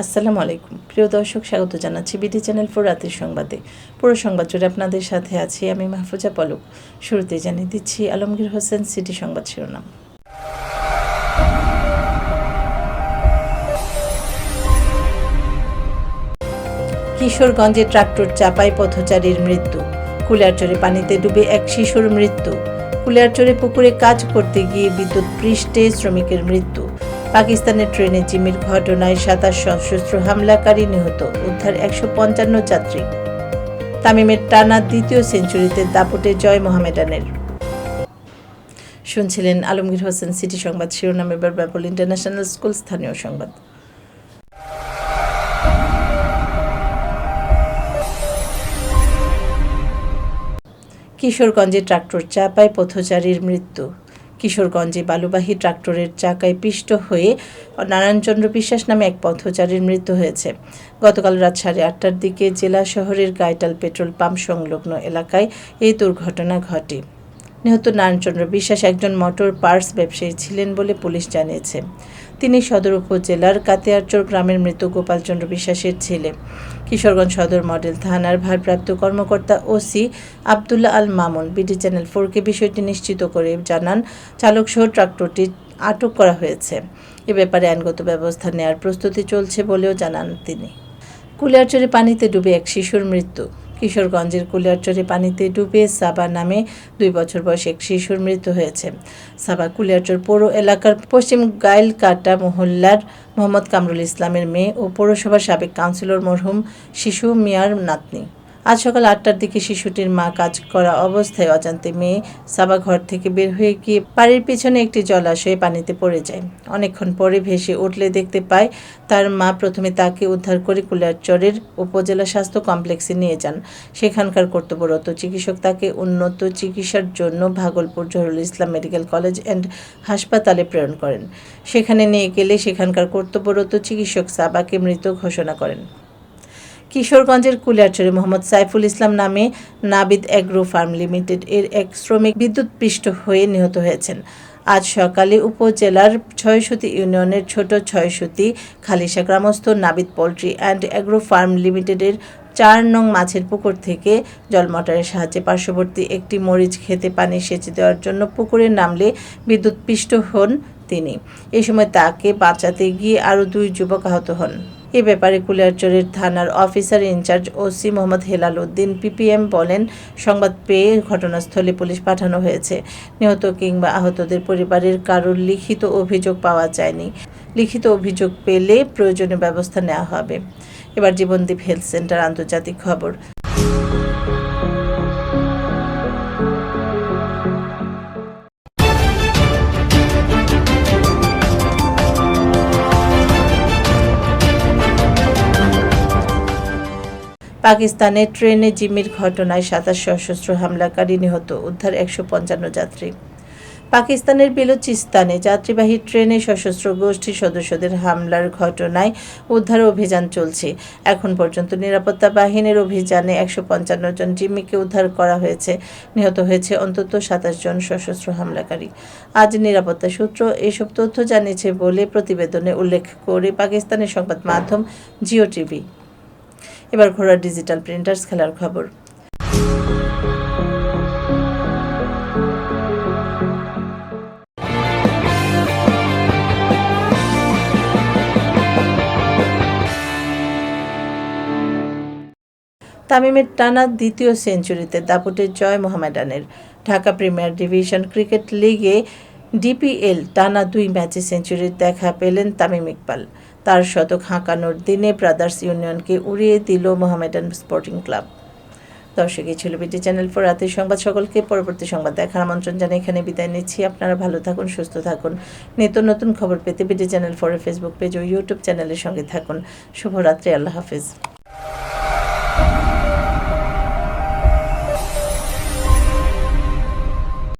আসসালামু আলাইকুম। প্রিয় দর্শক, স্বাগত জানাচ্ছি বিডি চ্যানেল ফোর রাতের সংবাদে। পুরো সংবাদ জুড়ে আপনাদের সাথে আছি আমি মাহফুজা পলক। শুরুতে জানিয়ে দিচ্ছি, আলমগীর হোসেন, সিটি সংবাদ শিরোনাম। কিশোরগঞ্জে ট্রাক্টর চাপায় পথচারীর মৃত্যু। কুলিয়ারচরে পানিতে ডুবে এক শিশুর মৃত্যু। কুলিয়ারচরে পুকুরে কাজ করতে গিয়ে বিদ্যুৎ পৃষ্ঠে শ্রমিকের মৃত্যু। পাকিস্তানের ট্রেনে জিমির ঘটনায় সাতাশ সশস্ত্র হামলাকারী নিহত, উদ্ধার একশো পঞ্চান্ন যাত্রী। তামিমের টানা দ্বিতীয় সেঞ্চুরিতে দাপটে জয় মোহামেডানের। শুনছিলেন আলমগীর হোসেন, সিটি সংবাদ শিরোনামে ব্যাপল ইন্টারন্যাশনাল স্কুল, স্থানীয় সংবাদ। কিশোরগঞ্জে ট্রাক্টর চাপায় পথচারীর মৃত্যু। কিশোরগঞ্জে বালুবাহী ট্রাক্টরের চাকায় পিষ্ট হয়ে নারায়ণচন্দ্র বিশ্বাস নামে এক পথচারীর মৃত্যু হয়েছে। গতকাল রাত সাড়ে আটটার দিকে জেলা শহরের গাইটাল পেট্রোল পাম্প সংলগ্ন এলাকায় এই দুর্ঘটনা ঘটে। নিহত নারায়ণচন্দ্র বিশ্বাস একজন মোটর পার্টস ব্যবসায়ী ছিলেন বলে পুলিশ জানিয়েছে। তিনি সদর উপজেলার কাতিয়ারচর গ্রামের মৃত গোপালচন্দ্র বিশ্বাসের ছেলে। কিশোরগঞ্জ সদর মডেল থানার ভারপ্রাপ্ত কর্মকর্তা OC Abdullah Al Mamun BD channel ফোরকে বিষয়টি নিশ্চিত করে জানান চালকসহ ট্রাক্টরটি আটক করা হয়েছে। এ ব্যাপারে আইনগত ব্যবস্থা নেয়ার প্রস্তুতি চলছে বলেও জানান তিনি। কুলিয়ারচরে পানিতে ডুবে এক শিশুর মৃত্যু। কিশোরগঞ্জের কুলিয়ারচরে পানিতে ডুবে সাবা নামে দুই বছর বয়সে এক শিশুর মৃত্যু হয়েছে। সাবা কুলিয়ারচর পৌর এলাকার পশ্চিম গাইলকাটা মহল্লার মোহাম্মদ কামরুল ইসলামের মেয়ে ও পৌরসভার সাবেক কাউন্সিলর মরহুম শিশু মিয়ার নাতনি। আজ সকাল আটটার দিকে শিশুটির মা কাজ করা অবস্থায় অজান্তে মেয়ে সাবা ঘর থেকে বের হয়ে গিয়ে বাড়ির পিছনে একটি জলাশয়ে পানিতে পড়ে যায়। অনেকক্ষণ পরে ভেসে উঠলে দেখতে পায়, তার মা প্রথমে তাকে উদ্ধার করে কুলারচরের উপজেলা স্বাস্থ্য কমপ্লেক্সে নিয়ে যান। সেখানকার কর্তব্যরত চিকিৎসক তাকে উন্নত চিকিৎসার জন্য Bhagalpur Jahurul Islam medical college and হাসপাতালে প্রেরণ করেন। সেখানে নিয়ে গেলে সেখানকার কর্তব্যরত চিকিৎসক সাবাকে মৃত ঘোষণা করেন। কিশোরগঞ্জের কুলিয়ারচরে মোহাম্মদ সাইফুল ইসলাম নামে নাবিদ অ্যাগ্রো ফার্ম লিমিটেড এর এক শ্রমিক বিদ্যুৎ পৃষ্ঠ হয়ে নিহত হয়েছেন। আজ সকালে উপজেলার ছয়শতি ইউনিয়নের ছোট Chhoysoti Khalisha গ্রামস্থ Nabid poultry and agro farm লিমিটেডের চার নং মাছের পুকুর থেকে জলমটারের সাহায্যে পার্শ্ববর্তী একটি মরিচ খেতে পানি সেচে দেওয়ার জন্য পুকুরে নামলে বিদ্যুৎ পৃষ্ঠ হন তিনি। এ সময় তাকে বাঁচাতে গিয়ে আরও দুই যুবক আহত হন। এ ব্যাপারে কুলিয়ারচরের থানার officer in charge OC Mohammad Helal Uddin PPM বলেন, সংবাদ পেয়ে ঘটনাস্থলে পুলিশ পাঠানো হয়েছে। নিহত কিংবা আহতদের পরিবারের কারোর লিখিত অভিযোগ পাওয়া যায়নি। লিখিত অভিযোগ পেলে প্রয়োজনীয় ব্যবস্থা নেওয়া হবে। এবার জীবনদীপ হেলথ সেন্টার আন্তর্জাতিক খবর। পাকিস্তানের ট্রেনে জিম্মির ঘটনায় সাতাশ সশস্ত্র হামলাকারী নিহত, উদ্ধার একশো পঞ্চান্ন যাত্রী। পাকিস্তানের বেলুচিস্তানে যাত্রীবাহী ট্রেনে সশস্ত্র গোষ্ঠীর সদস্যদের হামলার ঘটনায় উদ্ধার অভিযান চলছে। এখন পর্যন্ত নিরাপত্তা বাহিনীর অভিযানে একশো পঞ্চান্ন জন জিম্মিকে উদ্ধার করা হয়েছে। নিহত হয়েছে অন্তত সাতাশ জন সশস্ত্র হামলাকারী। আজ নিরাপত্তা সূত্র এসব তথ্য জানিয়েছে বলে প্রতিবেদনে উল্লেখ করে পাকিস্তানের সংবাদ মাধ্যম জিও টিভি। এবার ঘোড়া ডিজিটাল প্রিন্টার্স খেলার খবর। তামিমের টানা দ্বিতীয় সেঞ্চুরিতে দাপুটের জয় মোহামেডানের। ঢাকা প্রিমিয়ার ডিভিশন ক্রিকেট লিগে ডিপিএল টানা দুই ম্যাচে সেঞ্চুরির দেখা পেলেন তামিম ইকবাল। তার শতক হাঁকানোর দিনে ব্রাদার্স ইউনিয়নকে উড়িয়ে দিল মোহামেডান স্পোর্টিং ক্লাব। দর্শক, এই ছিল বিটি চ্যানেল ফোর রাতের সংবাদ। সকলকে পরবর্তী সংবাদ দেখার আমন্ত্রণ জানিয়ে এখানে বিদায় নিচ্ছি। আপনারা ভালো থাকুন, সুস্থ থাকুন। নিত্য নতুন খবর পেতে বিটি চ্যানেল ফোরের ফেসবুক পেজ ও ইউটিউব চ্যানেলের সঙ্গে থাকুন। শুভরাত্রি, আল্লাহ হাফিজ।